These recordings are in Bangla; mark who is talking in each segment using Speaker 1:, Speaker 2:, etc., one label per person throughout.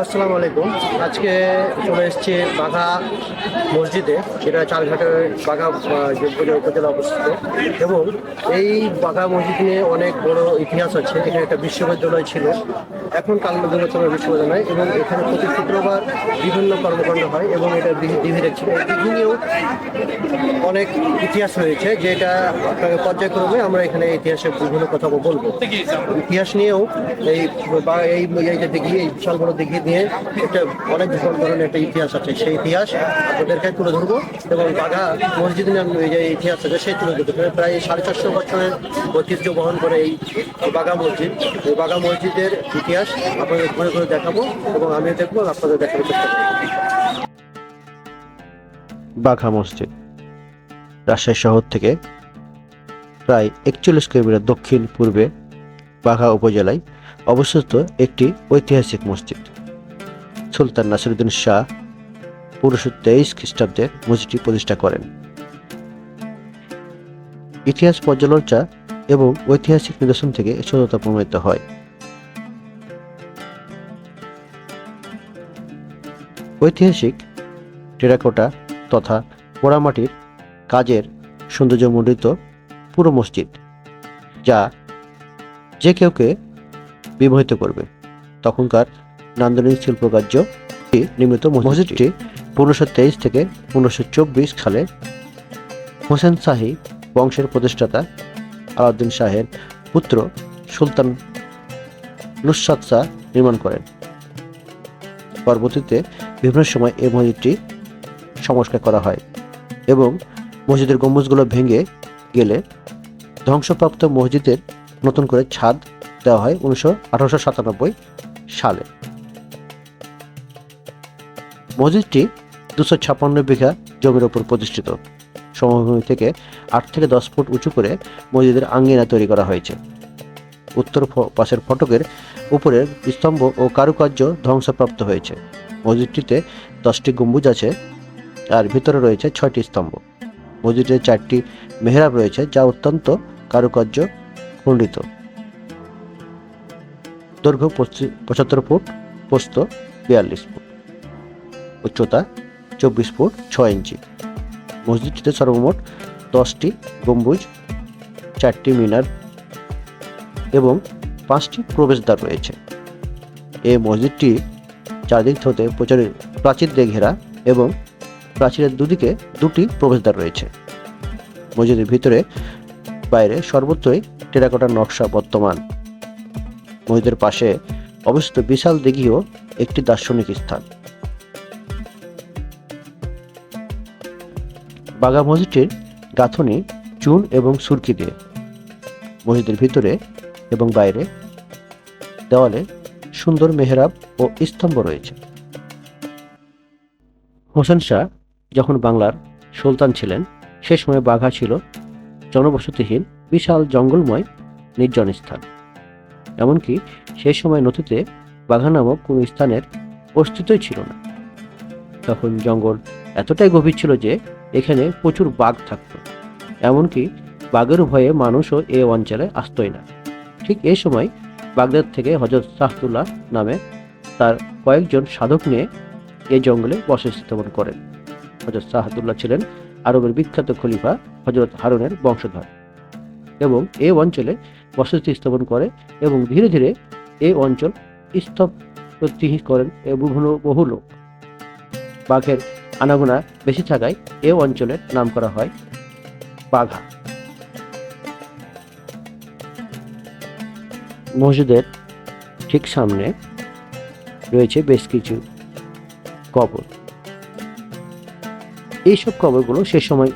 Speaker 1: আসসালামু আলাইকুম। আজকে চলে এসেছি বাঘা মসজিদে, যেটা চারঘাটের বাঘা উপজেলা অবস্থিত। এবং এই বাঘা মসজিদ নিয়ে অনেক বড় ইতিহাস আছে। এখানে একটা বিশ্ববিদ্যালয় ছিল। এখন কালমধ্যবর্তমান বিশ্ববিদ্যালয়। এবং এখানে প্রতি শুক্রবার বিভিন্ন কর্মকাণ্ড হয় এবং এটা দিঘি দিঘি ছিল। এই দিঘি নিয়েও অনেক ইতিহাস রয়েছে, যেটা আপনাকে পর্যায়ক্রমে আমরা এখানে ইতিহাসের বিভিন্ন কথা বলব। ইতিহাস নিয়েও এই বা, এই এই যে দিঘি, এই বিশাল বড় দিঘি নিয়ে একটা অনেক বিশাল ধরনের একটা ইতিহাস আছে। সেই ইতিহাস আপনাদেরকে তুলে ধরবো এবং বাঘা মসজিদ নিয়ে আমি যে ইতিহাস আছে, সেই তুলে ধরবো প্রায় সাড়ে চারশো বছরের ঐতিহ্য বহন করে এই বাঘা মসজিদ। এই বাঘা মসজিদের ইতিহাস আপনাদের ঘুরে ঘুরে দেখাবো এবং আমিও দেখব আপনাদের দেখানোর চেষ্টা করব।
Speaker 2: বাঘা মসজিদ, রাজশাহী শহর থেকে প্রায় একচল্লিশ কিলোমিটার দক্ষিণ পূর্বে বাঘা উপজেলায় অবস্থিত একটি ঐতিহাসিক মসজিদ। সুলতান নাসিরুদ্দিন শাহ পনেরোশো তেইশ খ্রিস্টাব্দে মসজিদটি প্রতিষ্ঠা করেন। ইতিহাস পর্যালোচনা এবং ঐতিহাসিক নিদর্শন থেকে এর সত্যতা প্রমাণিত হয়। ঐতিহাসিক টেরাকোটা তথা পোড়ামাটির কাজের সৌন্দর্যমণ্ডিত পুরো মসজিদ, যা যে কেউকে বিমোহিত করবে। তখনকার নান্দনিক শিল্পকার্য নির্মিত মসজিদটি পনেরোশো তেইশ থেকে পনেরোশো চব্বিশ সালে হোসেন শাহী বংশের প্রতিষ্ঠাতা আলাউদ্দিন শাহের পুত্র সুলতান নুসরাত শাহ নির্মাণ করেন। পরবর্তীতে বিভিন্ন সময় এই মসজিদটি সংস্কার করা হয় এবং মসজিদের গম্বুজগুলো ভেঙে গেলে ধ্বংসপ্রাপ্ত মসজিদের নতুন করে ছাদ দেওয়া হয় উনিশশো আঠারোশো সাতানব্বই সালে। মসজিদটি দুশো ছাপ্পান্ন বিঘা জমির ওপর প্রতিষ্ঠিত। সমভূমি থেকে আট থেকে দশ ফুট উঁচু করে মসজিদের আঙ্গিনা তৈরি করা হয়েছে। উত্তর পাশের ফটকের উপরের স্তম্ভ ও কারুকার্য ধ্বংসপ্রাপ্ত হয়েছে। মসজিদটিতে দশটি গম্বুজ আছে, আর ভিতরে রয়েছে ছয়টি স্তম্ভ। মসজিদের চারটি মেহরাব রয়েছে, যা অত্যন্ত কারুকার্য খণ্ডিত। দৈর্ঘ্য পঁচাত্তর ফুট পোস্ত বিয়াল্লিশ ফুট। উচ্চতা চব্বিশ ফুট ছয় ইঞ্চি। মসজিদটিতে সর্বমোট দশটি গম্বুজ, চারটি মিনার এবং পাঁচটি প্রবেশদ্বার রয়েছে। এই মসজিদটি চারদিক হতে প্রচারের প্রাচীর দিয়ে ঘেরা এবং প্রাচীরের দুদিকে দুটি প্রবেশদ্বার রয়েছে। মসজিদের ভিতরে বাইরে সর্বত্রই টেরাকোটার নকশা বর্তমান। মসজিদের পাশে অবস্থিত বিশাল দিঘিও একটি দার্শনিক স্থান। বাগা মসজিদটির গাঁথনি, চুন এবং সুরকি দিয়ে। মসজিদের ভিতরে এবং বাইরে দেওয়ালে সুন্দর মেহরাব ও স্তম্ভ রয়েছে। হোসেন শাহ যখন বাংলার সুলতান ছিলেন, সে সময় বাঘা ছিল জনবসতিহীন, বিশাল জঙ্গলময়, নির্জন স্থান। এমনকি সে সময় নথিতে বাঘা নামক কোনো স্থানের অস্তিত্বই ছিল না। তখন জঙ্গল এতটাই গভীর ছিল যে এখানে প্রচুর বাঘ থাকত। এমনকি বাঘের ভয়ে মানুষও এ অঞ্চলে আসতই না। ঠিক এই সময় বাগদাদ থেকে হজরত শাহতুল্লাহ নামে তার কয়েকজন সাধক নিয়ে এই জঙ্গলে বসতি স্থাপন করেন। হজরত শাহাদুল্লাহ ছিলেন আরবের বিখ্যাত খলিফা হজরত হারুনের বংশধর এবং এ অঞ্চলে বসতি স্থাপন করে এবং ধীরে ধীরে এই অঞ্চল স্তব্ধ করেন এবং বহু লোক। বাঘের আনাগোনা বেশি থাকায় এ অঞ্চলের নাম করা হয় বাঘা। মসজিদের ঠিক সামনে রয়েছে বেশ কিছু কবর। এইসব কবরগুলো সে সময়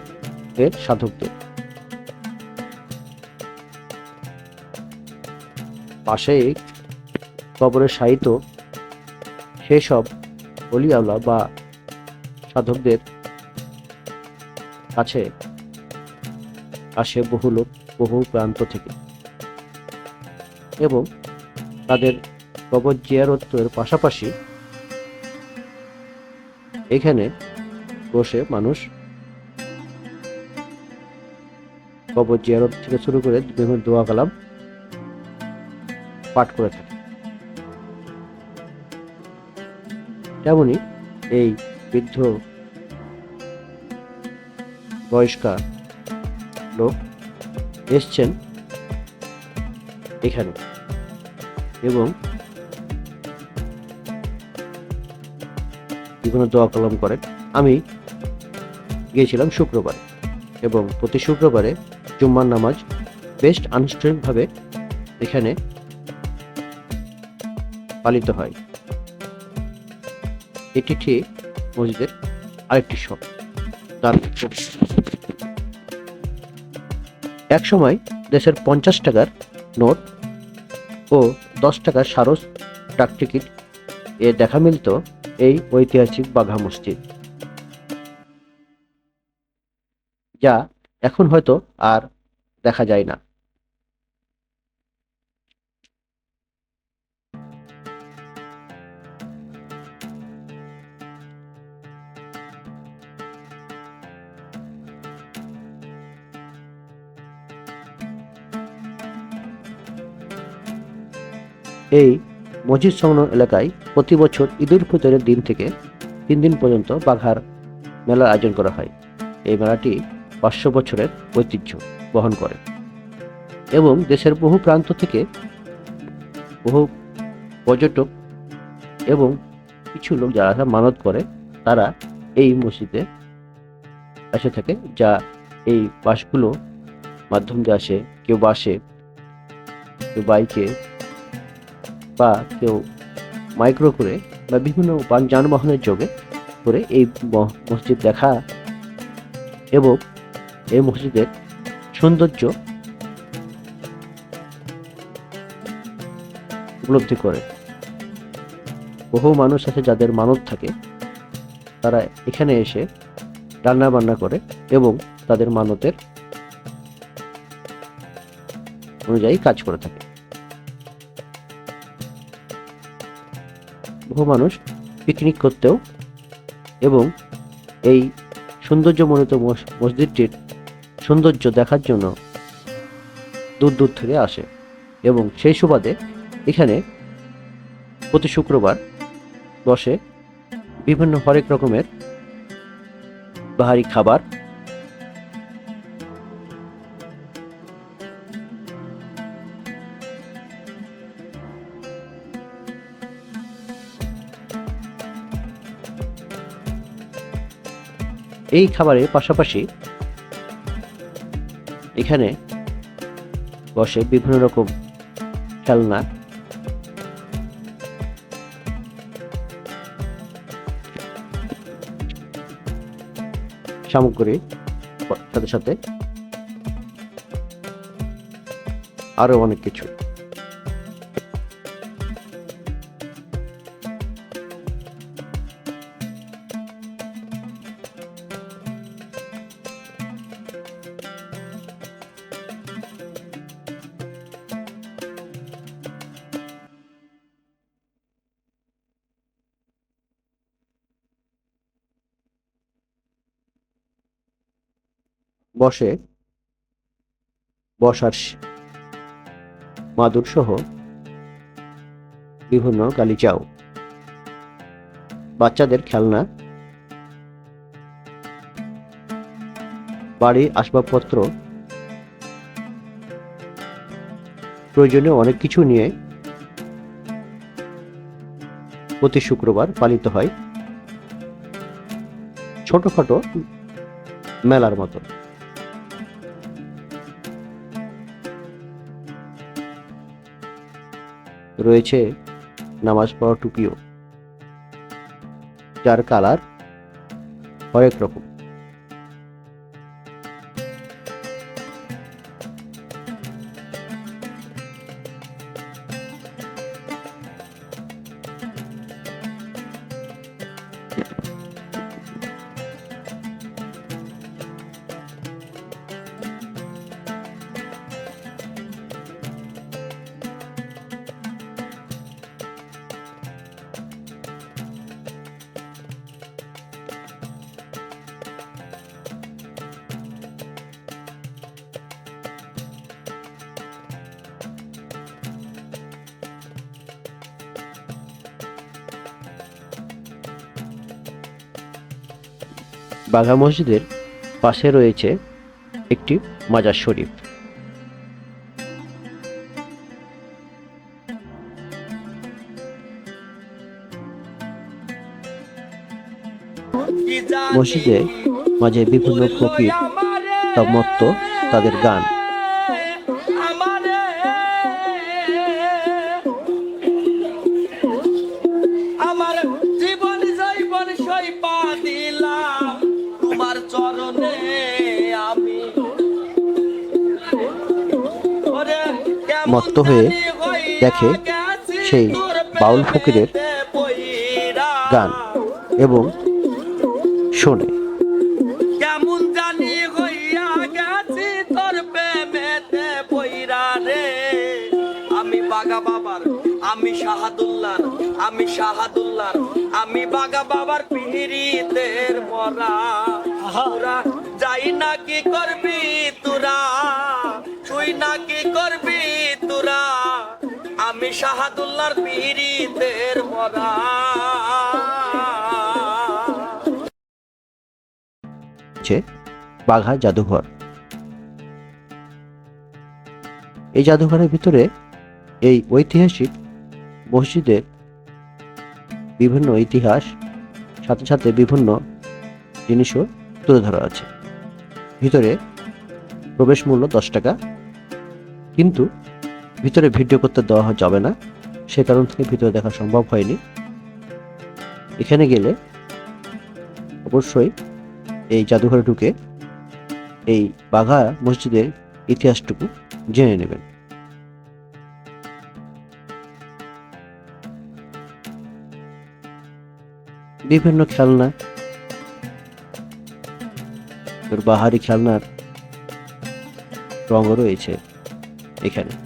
Speaker 2: এর সাধকদের। পাশেই কবরের সাহিত্য সেসব অলিয়াউলা বা সাধকদের কাছে আসে বহু লোক, বহু প্রান্ত থেকে। এবং তাদের কবর জিয়ারতের পাশাপাশি এখানে বসে মানুষ কবর জিয়ারত থেকে শুরু করে বিভিন্ন দোয়া কালাম পাঠ করে থাকে। তেমনি এই বৃদ্ধ বয়স্কার লোক এসছেন এখানে এবং বিভিন্ন দোয়া কলম করেন। আমি গিয়েছিলাম শুক্রবার এবং প্রতি শুক্রবারে জুম্মার নামাজ বেশ আনুষ্ঠানিকভাবে এখানে পালিত হয়। এটি ঠিক মসজিদের আরেকটি শখ, তার এক সময় দেশের পঞ্চাশ টাকার নোট ও দশ টাকার সারস ডাক টিকিট এ দেখা মিলত এই ঐতিহাসিক বাঘা মসজিদ, যা এখন হয়তো আর দেখা যায় না। এই মসজিদ সংলগ্ন এলাকায় প্রতি বছর ঈদুল ফিতরের দিন থেকে তিন দিন পর্যন্ত বাঘার মেলার আয়োজন করা হয়। এই মেলাটি পাঁচশো বছরের ঐতিহ্য বহন করে এবং দেশের বহু প্রান্ত থেকে বহু পর্যটক এবং কিছু লোক যারা মানত করে, তারা এই মসজিদে এসে থাকে, যা এই বাসগুলো মাধ্যম দিয়ে আসে। কেউ বাসে, কেউ বাইকে বা কেউ মাইক্রো করে বা বিভিন্ন যানবাহনের যোগে করে এই মসজিদ দেখা এবং এই মসজিদের সৌন্দর্য উপলব্ধি করে। বহু মানুষ আছে যাদের মানত থাকে। তারা এখানে এসে রান্না বান্না করে এবং তাদের মানতের অনুযায়ী কাজ করে থাকে। বহু মানুষ পিকনিক করতেও এবং এই সৌন্দর্যমণ্ডিত মস- মসজিদটির সৌন্দর্য দেখার জন্য দূর দূর থেকে আসে এবং সেই সুবাদে এখানে প্রতি শুক্রবার বসে বিভিন্ন হরেক রকমের বাহারি খাবার এই খাবারের পাশাপাশি এখানে বসে বিভিন্ন রকম খেলনা সামগ্রী সাথে সাথে আরও অনেক কিছু। বসে বসার মাদুর সহ বিভিন্ন গালিচাও। বাচ্চাদের খেলনা। বাড়ি আসবাবপত্র। প্রয়োজনীয় অনেক কিছু নিয়ে প্রতি শুক্রবার পালিত হয়। ছোটখাটো মেলার মতো। রয়েছে নামাজ পড়া টুপিও যার কালার হরেক রকম। বাঘা মসজিদের পাশে রয়েছে একটি মাজার শরীফ। মসজিদে মাঝে বিভিন্ন ফকির তন্মত্ত তাদের গান। মত্ত হয়ে দেখে সেই বাউল ফকিরের গান এবং শোনে।
Speaker 3: আমি আমি শাহাদুল্লার আমি শাহাদুল্লার, আমি বাগা বাবার পিহিরিতের মরা। যাই না কি করবি তুই? আমি শাহাদুল্লার পিহিরিতের মরা।
Speaker 2: বাঘা জাদুঘর। এই জাদুঘরের ভিতরে এই ঐতিহাসিক মসজিদের বিভিন্ন ইতিহাস, সাথে সাথে বিভিন্ন জিনিসও তুলে ধরা আছে। ভিতরে প্রবেশ মূল্য দশ টাকা, কিন্তু ভিতরে ভিডিও করতে দেওয়া যাবে না। সে কারণ থেকে ভিতরে দেখা সম্ভব হয়নি। এখানে গেলে অবশ্যই এই জাদুঘরে ঢুকে এই বাঘা মসজিদের ইতিহাসটুকু জেনে নেবেন। বিভিন্ন খেলনা বাহারি খেলনার রঙও রয়েছে এখানে।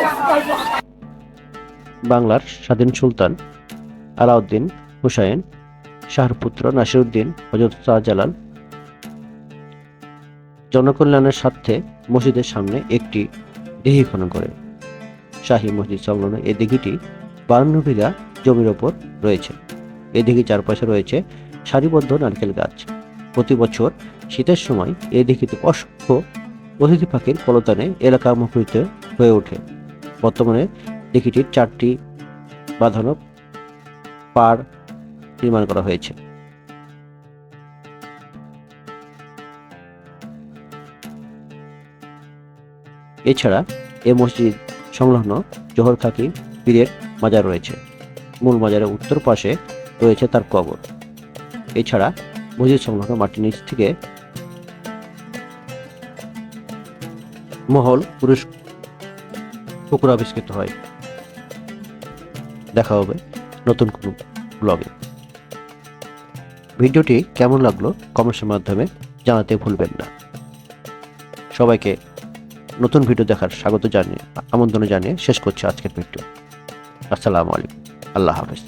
Speaker 2: বাংলার স্বাধীন সুলতান আলাউদ্দিন হুসাইন শাহর পুত্র নাসিরুদ্দিন হজরত শাহজালাল। জনকল্যাণের স্বার্থে মসজিদের সামনে একটি দিঘি খনন করে। শাহী মসজিদ সংলগ্ন এই দিঘিটি বাউন্ন বিঘা জমির ওপর রয়েছে। এই দিঘি চারপাশে রয়েছে সারিবদ্ধ নারকেল গাছ। প্রতি বছর শীতের সময় এই দিঘিতে অসংখ্য অতিথি পাখির কলতানে এলাকা মুখরিত হয়ে ওঠে। বর্তমানে দিঘিটির চারটি বাঁধানো পার নির্মাণ করা হয়েছে। এছাড়া এ মসজিদ সংলগ্ন জোহর খাকি পীরের মাজার রয়েছে। মূল মাজারের উত্তর পাশে রয়েছে তার কবর। এছাড়া মসজিদ সংলগ্ন মাটির নিচ থেকে মহল পুরুষ পুকুর আবিষ্কৃত হয়। দেখা হবে নতুন কোনো ব্লগে ভিডিওটি কেমন লাগল কমেন্টের মাধ্যমে জানাতে ভুলবেন না। সবাইকে নতুন ভিডিও দেখার স্বাগত জানিয়ে, আমন্ত্রণ জানিয়ে শেষ করছি আজকের ভিডিও আসসালামু আলাইকুম। আল্লাহ হাফেজ।